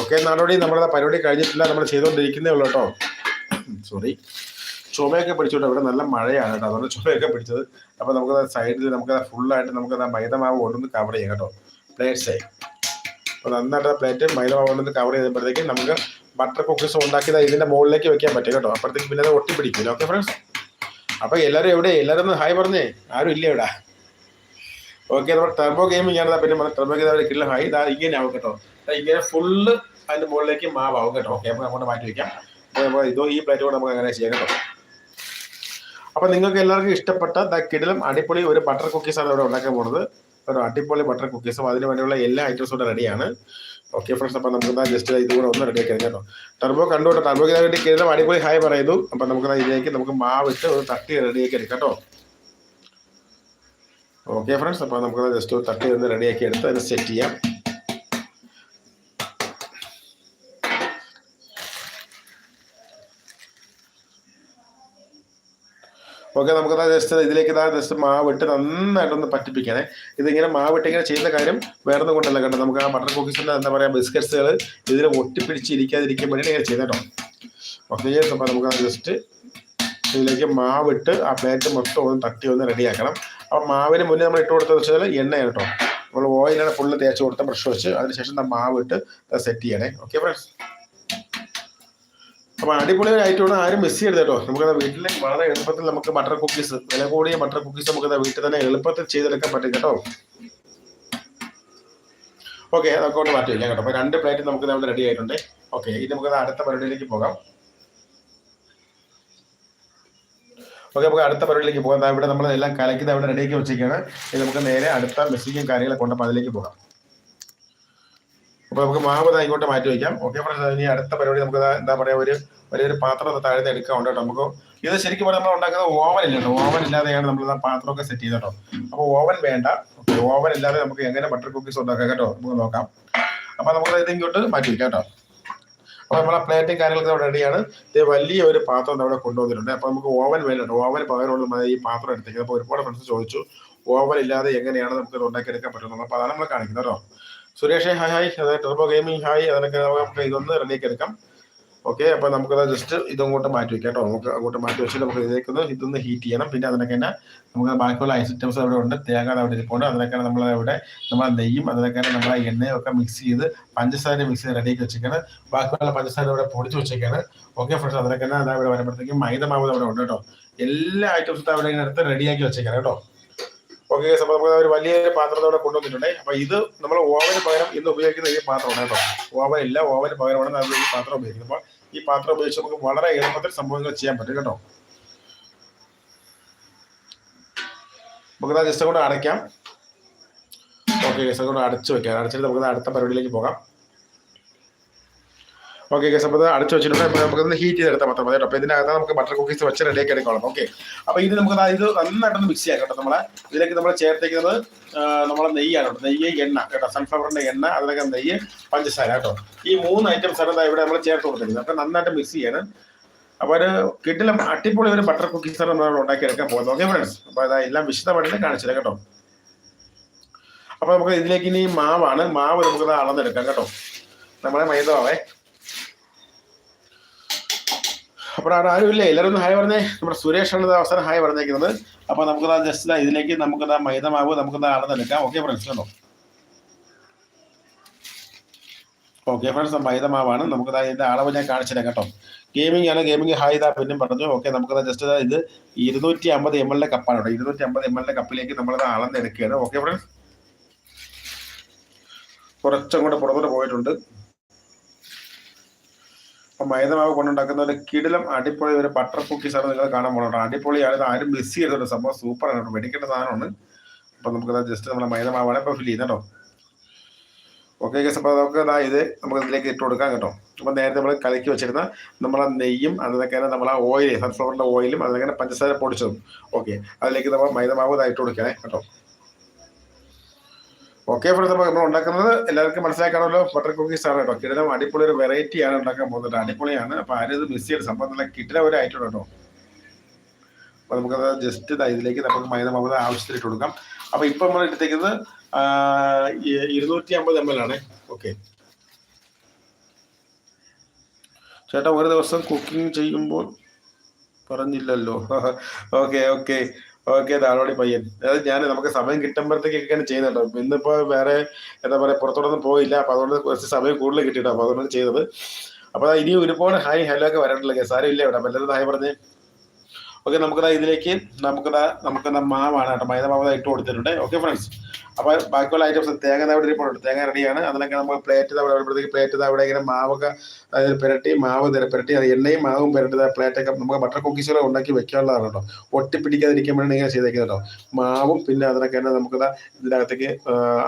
ഓക്കെ നടോടി നമ്മുടെ പരിപാടി കഴിഞ്ഞിട്ടില്ല. നമ്മൾ ചെയ്തുകൊണ്ടിരിക്കുന്നേ ഉള്ളൂ കേട്ടോ. <coughs> സോറി ചുമയൊക്കെ പിടിച്ചോട്ടെ ഇവിടെ നല്ല മഴയാണ് കേട്ടോ. അതുകൊണ്ട് ചുമയൊക്കെ പിടിച്ചത്. അപ്പോൾ നമുക്ക് സൈഡിൽ നമുക്ക് ഫുള്ളായിട്ട് നമുക്ക് മൈദമാവ് കൊണ്ടൊന്ന് കവർ ചെയ്യാം കേട്ടോ. പ്ലേറ്റ്സേ അപ്പോൾ നന്നായിട്ട് പ്ലേറ്റ് മൈദമാവ് കൊണ്ടൊന്ന് കവർ ചെയ്തപ്പോഴത്തേക്കും നമുക്ക് ബട്ടർ കുക്കീസ് ഉണ്ടാക്കിയത് ഇതിന്റെ മുകളിലേക്ക് വെക്കാൻ പറ്റും കേട്ടോ. അപ്പോഴത്തേക്ക് പിന്നെ അത് ഒട്ടിപ്പിടിക്കില്ല ഓക്കെ ഫ്രണ്ട്സ് അപ്പോൾ എല്ലാവരും എവിടെ? എല്ലാവരും ഒന്ന് ഹായ് പറഞ്ഞേ. ആരും ഇല്ല ഇവിടെ. ഓക്കെ നമ്മുടെ ടെർബോ ഗെയിമിംഗ് ആണ്. പിന്നെ ടെർബോ ഗെയിം കിട്ടില്ല ഹായ് ഇതാ ഇങ്ങനെ ആവും കേട്ടോ. ഇങ്ങനെ ഫുള്ള് അതിന്റെ മുകളിലേക്ക് മാവാവും കേട്ടോ. ഓക്കെ നമുക്ക് മാറ്റി വയ്ക്കാം അപ്പോൾ ഇതോ ഈ പ്ലേറ്റ് കൂടെ നമുക്ക് അങ്ങനെ ചെയ്യാം കേട്ടോ. അപ്പൊ നിങ്ങൾക്ക് എല്ലാവർക്കും ഇഷ്ടപ്പെട്ട ദ കിടിലും അടിപൊളി ഒരു ബട്ടർ കുക്കീസ് ആണ് ഇവിടെ ഉണ്ടാക്കാൻ പോകുന്നത് ഒരു അടിപൊളി ബട്ടർ കുക്കീസും അതിന് വേണ്ടിയുള്ള എല്ലാ ഐറ്റംസും ഇവിടെ റെഡിയാണ് ഓക്കെ ഫ്രണ്ട്സ് അപ്പൊ നമുക്ക് ജസ്റ്റ് ഇത് കൂടെ ഒന്ന് റെഡി ആക്കി കേട്ടോ. ടർബോ കണ്ടുകൊണ്ട് ടർബോക്ക് വേണ്ടി കിടിലും അടിപൊളി ഹായ് പറയുന്നു. അപ്പൊ നമുക്ക് ഇതിലേക്ക് നമുക്ക് മാവിട്ട് ഒരു തട്ടി റെഡിയാക്കി എടുക്കാം കേട്ടോ. ഓക്കെ ഫ്രണ്ട്സ് അപ്പൊ നമുക്ക് ജസ്റ്റ് ഒരു തട്ടി ഒന്ന് റെഡിയാക്കി എടുത്ത് അതിന് സെറ്റ് ചെയ്യാം. ഓക്കെ നമുക്ക് ജസ്റ്റ് ഇതിലേക്ക് ഇതാ ജസ്റ്റ് മാവിട്ട് നന്നായിട്ടൊന്ന് പറ്റിപ്പിക്കണേ. ഇതിങ്ങനെ മാവിട്ട് ഇങ്ങനെ ചെയ്യുന്ന കാര്യം വേറെ ഒന്നും കൊണ്ടല്ല കണ്ടോ നമുക്ക് ആ ബട്ടർ കുക്കീസിന്റെ എന്താ പറയുക ബിസ്ക്കറ്റ്സുകൾ ഇതിൽ ഒട്ടിപ്പിടിച്ചിരിക്കാതിരിക്കാൻ വേണ്ടിയിട്ട് ഇങ്ങനെ ചെയ്തോ ഓക്കെ അപ്പോൾ നമുക്ക് ജസ്റ്റ് ഇതിലേക്ക് മാവിട്ട് ആ പ്ലേറ്റ് മൊത്തം ഒന്ന് തട്ടി ഒന്ന് റെഡിയാക്കണം അപ്പോൾ മാവിന് മുന്നേ നമ്മൾ ഇട്ട് കൊടുത്തത് വെച്ചാൽ എണ്ണയാണ് കേട്ടോ. നമ്മൾ ഓയിലാണ് ഫുള്ള് തേച്ച് കൊടുത്ത ബ്രഷ് വെച്ച് അതിനുശേഷം മാവിട്ട് സെറ്റ് ചെയ്യണേ. ഓക്കെ ഫ്രണ്ട്സ് അപ്പൊ അടിപൊളി ഒരു ആരും മിസ് ചെയ്യരുത് കേട്ടോ. നമുക്ക് വീട്ടിൽ വളരെ എളുപ്പത്തിൽ നമുക്ക് ബട്ടർ കുക്കീസ് വില കൂടിയ ബട്ടർ കുക്കീസ് നമുക്ക് വീട്ടിൽ തന്നെ എളുപ്പത്തിൽ ചെയ്തെടുക്കാൻ പറ്റും കേട്ടോ. ഓക്കെ അതൊക്കെ മാറ്റി വയ്ക്കാം കേട്ടോ. അപ്പൊ രണ്ട് പ്ലേറ്റ് നമുക്ക് നമ്മൾ റെഡി ആയിട്ടുണ്ട്. ഓക്കെ ഇത് നമുക്ക് അടുത്ത പരിപാടിയിലേക്ക് പോകാം. ഓക്കെ നമുക്ക് അടുത്ത പരിപാടിയിലേക്ക് പോകാം. ഇവിടെ നമ്മൾ എല്ലാം കലക്കി അവിടെ റെഡിയാക്കി വെച്ചിരിക്കുകയാണ്. ഇനി നമുക്ക് നേരെ അടുത്ത മെസ്സേജും കാര്യങ്ങളൊക്കെ കൊണ്ടപ്പോൾ അതിലേക്ക് പോകാം. അപ്പൊ നമുക്ക് ദാ ഇങ്ങോട്ട് മാറ്റി വയ്ക്കാം. ഓക്കെ പറഞ്ഞാൽ ഇനി അടുത്ത പരിപാടി നമുക്ക് എന്താ പറയാ ഒരു വലിയൊരു പാത്രം താഴെ എടുക്കാറുണ്ട് കേട്ടോ. നമുക്ക് ഇത് ശരിക്കും പറഞ്ഞാൽ നമ്മൾ ഉണ്ടാക്കുന്നത് ഓവൻ ഇല്ല കേട്ടോ. ഓവൻ ഇല്ലാതെയാണ് നമ്മൾ പാത്രമൊക്കെ സെറ്റ് ചെയ്തത് കേട്ടോ. അപ്പോൾ ഓവൻ വേണ്ട. ഓവൻ ഇല്ലാതെ നമുക്ക് എങ്ങനെ ബട്ടർ കുക്കീസ് ഉണ്ടാക്കാം കേട്ടോ? നമുക്ക് നോക്കാം. അപ്പൊ നമുക്ക് ഇത് ഇങ്ങോട്ട് മാറ്റി വയ്ക്കാം കേട്ടോ. അപ്പൊ നമ്മളെ പ്ലേറ്റും കാര്യങ്ങളൊക്കെ അവിടെ റെഡിയാണ് ഇത് വലിയ ഒരു പാത്രം നമ്മുടെ കൊണ്ടുവന്നിട്ടുണ്ട്. അപ്പൊ നമുക്ക് ഓവൻ വേണ്ട ഓവൻ പകരമുള്ള ഈ പാത്രം എടുത്തേക്കുന്നത്. അപ്പൊ ഒരുപാട് ഫ്രണ്ട്സ് ചോദിച്ചു ഓവൻ ഇല്ലാതെ എങ്ങനെയാണ് നമുക്ക് ഇത് ഉണ്ടാക്കിയെടുക്കാൻ പറ്റുന്നത്? അപ്പൊ അതാണ് നമ്മൾ കാണിക്കുന്നത് കേട്ടോ. Suresh hi hi. അതായത് ടെർബോ ഗെയിമിംഗ് ഹായ്. അതിനൊക്കെ നമുക്ക് ഇതൊന്ന് റെഡിയാക്കി എടുക്കാം. ഓക്കെ അപ്പൊ നമുക്കത് ജസ്റ്റ് ഇതങ്ങോട്ട് മാറ്റി വെക്കാം കേട്ടോ. നമുക്ക് അങ്ങോട്ട് മാറ്റി വെച്ചിട്ട് നമുക്ക് ഇതിലേക്ക് ഇതൊന്ന് ഹീറ്റ് ചെയ്യണം. പിന്നെ അതിനൊക്കെ തന്നെ നമുക്ക് ബാക്കിയുള്ള ഐറ്റംസ് അവിടെ ഉണ്ട്. തേങ്ങ അവിടെ ഇരിപ്പുണ്ട്. അതിനൊക്കെ നമ്മൾ ഇവിടെ നമ്മൾ നെയ്യും അതിനൊക്കെ നമ്മൾ എണ്ണയും ഒക്കെ മിക്സ് ചെയ്ത് പഞ്ചസാര മിക്സ് ചെയ്ത് റെഡിയാക്കി വെച്ചേക്കാണ്. ബാക്കിയുള്ള പഞ്ചസാര ഇവിടെ പൊടിച്ച് വെച്ചേക്കാണ്. ഓക്കെ ഫ്രണ്ട്സ് അതിനൊക്കെ തന്നെ അതാ ഇവിടെ വരുമ്പോഴത്തേക്കും മൈദ മാവ് അവിടെ ഉണ്ട് കേട്ടോ. എല്ലാ ഐറ്റംസും അവിടെ ഇങ്ങനെ എടുത്ത് റെഡിയാക്കി വെച്ചേക്കാണ് കേട്ടോ. അപ്പോൾ നമുക്ക് ഒരു വലിയ പാത്രത്തോടെ കൊണ്ടുവന്നിട്ടുണ്ട്. അപ്പൊ ഇത് നമ്മൾ ഓവന് പകരം ഇന്ന് ഉപയോഗിക്കുന്ന ഈ പാത്രമാണ് കേട്ടോ. ഓവൻ ഇല്ല ഓവന് പകരമാണ് നമ്മൾ ഈ പാത്രം ഉപയോഗിക്കുന്നത്. അപ്പോൾ ഈ പാത്രം ഉപയോഗിച്ച് നമുക്ക് വളരെ എളുപ്പത്തിൽ സംഭവങ്ങൾ ചെയ്യാൻ പറ്റും കേട്ടോ. നമുക്ക് ജസ്റ്റ് കൊണ്ട് അടയ്ക്കാം. ഓക്കെ ജസ്റ്റ് കൊണ്ട് അടച്ചു വെക്കാം. അടച്ചിട്ട് നമുക്ക് അടുത്ത പരിപാടിയിലേക്ക് പോകാം. ഓക്കെ ഗസ് അപ്പോൾ അടച്ചു വെച്ചിട്ടുണ്ട്. അപ്പോൾ നമുക്ക് ഹീറ്റ് ചെയ്തെടുത്താൽ മാത്രം മതി കേട്ടോ. അപ്പോൾ ഇതിനകത്ത് നമുക്ക് ബട്ടർ കുക്കീസ് വെച്ച് റെഡിയാക്കി എടുക്കണം ഓക്കെ അപ്പോൾ ഇത് നമുക്ക് ഇത് നന്നായിട്ടൊന്ന് മിക്സ് ചെയ്യാം കേട്ടോ നമ്മളെ. ഇതിലേക്ക് നമ്മൾ ചേർത്തേക്കുന്നത് നമ്മളെ നെയ്യാണ് കേട്ടോ. നെയ്യ് എണ്ണ കേട്ടോ. സൺഫ്ലവറിന്റെ എണ്ണ അതിലൊക്കെ നെയ്യ് പഞ്ചസാര കേട്ടോ. ഈ മൂന്ന് ഐറ്റംസ് ആണ് ഇവിടെ നമ്മൾ ചേർത്ത് കൊടുത്തിരിക്കുന്നത്. അപ്പോൾ നന്നായിട്ട് മിക്സ് ചെയ്യണം. അപ്പോൾ ഒരു കിട്ടിലും അട്ടിപ്പൊളി ഒരു ബട്ടർ കുക്കീസ് ആണ് നമ്മൾ ഉണ്ടാക്കിയെടുക്കാൻ പോകുന്നത്. ഓക്കെ ഫ്രണ്ട്സ് അപ്പോൾ അതാ എല്ലാം വിശദമായിട്ട് കാണിച്ചില്ല കേട്ടോ. അപ്പോൾ നമുക്ക് ഇതിലേക്ക് ഇനി മാവാണ്. മാവ് നമുക്ക് അളന്നെടുക്കാം കേട്ടോ. നമ്മളെ മൈദ മാവേ. അപ്പോൾ അവിടെ ആരുമില്ല? എല്ലാവരും ഹായ് പറഞ്ഞേ. നമ്മുടെ സുരേഷാണ് ഇത് അവസരം ഹായ് പറഞ്ഞേക്കുന്നത്. അപ്പോൾ നമുക്ക് ജസ്റ്റ് ഇതിലേക്ക് നമുക്ക് മൈദ മാവ് നമുക്ക് അളന്നെടുക്കാം ഓക്കെ ഫ്രണ്ട്സ് കണ്ടോ? ഓക്കെ ഫ്രണ്ട്സ് മൈദ മാവാണ് നമുക്ക് ഇതിന്റെ അളവ് ഞാൻ കാണിച്ചില്ല കേട്ടോ. ഗെയിമിംഗ് ആണ്. ഗെയിമിംഗ് ഹായ് ഇതാ പിന്നും പറഞ്ഞു. ഓക്കെ നമുക്ക് ജസ്റ്റ് ഇത് ഇരുന്നൂറ്റി അമ്പത് എം എൽ കപ്പാണ് കേട്ടോ. ഇരുന്നൂറ്റി അമ്പത് എം എൽ കപ്പിലേക്ക് നമ്മളത് അളന്നെടുക്കുകയാണ്. ഓക്കെ ഫ്രണ്ട്സ് കുറച്ചും കൂടെ പുറത്തോട്ട് പോയിട്ടുണ്ട്. അപ്പൊ മൈദമാവ് കൊണ്ടുണ്ടാക്കുന്ന ഒരു കിടിലം അടിപൊളി ഒരു ബട്ടർ കുക്കീസ് ആണ് നിങ്ങൾ കാണാൻ പോകുന്നത് അടിപൊളിയാണ് ഇത് ആരും മിസ് ചെയ്തൊരു സംഭവം സൂപ്പറാണ് കേട്ടോ. മേടിക്കേണ്ട സാധനമാണ്. അപ്പൊ നമുക്ക് ജസ്റ്റ് നമ്മുടെ മൈദമാവാണ് ഇപ്പൊ ഫിൽ ചെയ്യുന്നത് കേട്ടോ. ഓക്കെ ഗസ് അപ്പോൾ നമുക്ക് ഇതാ ഇത് നമുക്ക് ഇതിലേക്ക് ഇട്ട് കൊടുക്കാം കേട്ടോ. അപ്പോൾ നേരത്തെ നമ്മൾ കലക്കി വെച്ചിരുന്ന നമ്മളെ നെയ്യും അതിനൊക്കെ നമ്മളെ ഓയിൽ സൺഫ്ലവറിന്റെ ഓയിലും അതിനൊക്കെ പഞ്ചസാര പൊടിച്ചതും. ഓക്കെ അതിലേക്ക് നമ്മൾ മൈദമാവ് ഇതായിട്ട് കൊടുക്കണേ കേട്ടോ. ഓക്കെ ഫ്രണ്ട്സ് അപ്പോൾ നമ്മൾ ഉണ്ടാക്കുന്നത് എല്ലാവർക്കും മനസ്സിലാക്കാണല്ലോ. ബട്ടർ കുക്കീസ് ആണ് കേട്ടോ കിടലം അടിപൊളി ഒരു വെറൈറ്റി ആണ് ഉണ്ടാക്കാൻ പോകുന്നത്. അടിപൊളിയാണ്. അപ്പോൾ ആരും ഇത് മിസ് ചെയ്ത് സംഭവം നല്ല കിട്ടില ഒരു ഐറ്റം കേട്ടോ അപ്പോൾ നമുക്കത് ജസ്റ്റ് ഇതിലേക്ക് നമുക്ക് മൈദമാവ് ആവശ്യത്തിൽ ഇട്ട് കൊടുക്കാം. അപ്പോൾ ഇപ്പം നമ്മൾ എടുത്തേക്കുന്നത് ഇരുന്നൂറ്റി അമ്പത് എം എൽ ആണ്. ഓക്കെ ചേട്ടാ ഒരു ദിവസം കുക്കിംഗ് ചെയ്യുമ്പോൾ പറഞ്ഞില്ലല്ലോ. <laughs> ഓക്കെ ഓക്കെ ഓക്കെ ധാരോടി പയ്യൻ. അതായത് ഞാൻ നമുക്ക് സമയം കിട്ടുമ്പോഴത്തേക്കൊക്കെയാണ് ചെയ്യുന്നുണ്ട് ഇന്നിപ്പോ വേറെ എന്താ പറയാ പുറത്തോടൊന്നും പോയില്ല. അപ്പൊ അതുകൊണ്ട് കുറച്ച് സമയം കൂടുതൽ കിട്ടിയിട്ടോ അപ്പോൾ അതുകൊണ്ട് ചെയ്തത്. അപ്പോൾ ഇനി ഒരുപാട് ഹായ് ഹലോ ഒക്കെ വരാനുള്ള സാരമില്ല ഇവിടെ. എല്ലാവരും ഹായ് പറഞ്ഞേ ഓക്കെ നമുക്കതാ ഇതിലേക്ക് നമുക്കതാ നമുക്ക് മാവാണ് കേട്ടോ. മൈദ മാവ് ഇട്ട് കൊടുത്തിട്ടുണ്ട്. ഓക്കെ ഫ്രണ്ട്സ് അപ്പോൾ ബാക്കിയുള്ള ഐറ്റംസ് തേങ്ങ അവിടെ ഇരിപ്പുണ്ട് തേങ്ങ റെഡിയാണ് അതിനൊക്കെ നമ്മൾ പ്ലേറ്റ് അവിടെ വരുമ്പോഴത്തേക്ക് പ്ലേറ്റ് അവിടെ ഇങ്ങനെ മാവൊക്കെ അതായത് പുരട്ടി മാവ് പുരട്ടി. അത് എണ്ണയും മാവും പുരട്ടി പ്ലേറ്റൊക്കെ നമുക്ക് ബട്ടർ കുക്കീസുകൾ ഉണ്ടാക്കി വെക്കാനുള്ളതാണ് കേട്ടോ. ഒട്ടിപ്പിടിക്കാതിരിക്കുമ്പോഴാണ് ഇങ്ങനെ ചെയ്തേക്കുന്നത് കേട്ടോ. മാവും പിന്നെ അതിനൊക്കെ തന്നെ നമുക്ക് ഇതിനകത്തേക്ക്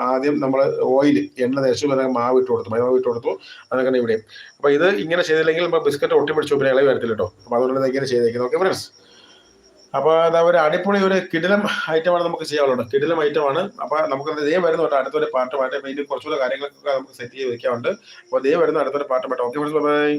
ആദ്യം നമ്മൾ ഓയിൽ എണ്ണ തേച്ചു അതിനകത്ത് മാവ് ഇട്ട് കൊടുത്തു. മാവ് ഇട്ട് കൊടുത്തു. അതൊക്കെ ഇവിടെയും. അപ്പോൾ ഇത് ഇങ്ങനെ ചെയ്തില്ലെങ്കിൽ നമ്മൾ ബിസ്ക്കറ്റ് ഒട്ടിപ്പിടിച്ചു പിന്നെ ഇളവ് വരത്തില്ല കേട്ടോ. അപ്പോൾ അതുകൊണ്ട് ഇങ്ങനെ ചെയ്തേക്കുന്നത്. ഓക്കെ ഫ്രണ്ട്സ് അപ്പോൾ അതാ ഒരു അടിപൊളി ഒരു കിടിലം ഐറ്റമാണ് നമുക്ക് ചെയ്യാനുള്ളത്. കിടിലം ഐറ്റമാണ്. അപ്പോൾ നമുക്ക് ദേ വരുന്നുണ്ട് അടുത്തൊരു പാട്ട് ഇനി കുറച്ചുകൂടെ കാര്യങ്ങളൊക്കെ നമുക്ക് സെറ്റ് ചെയ്ത് വെക്കാറുണ്ട് അപ്പോൾ ദേ വരുന്നു അടുത്തൊരു പാർട്ടുമായിട്ട് ഓക്കെ ബൈ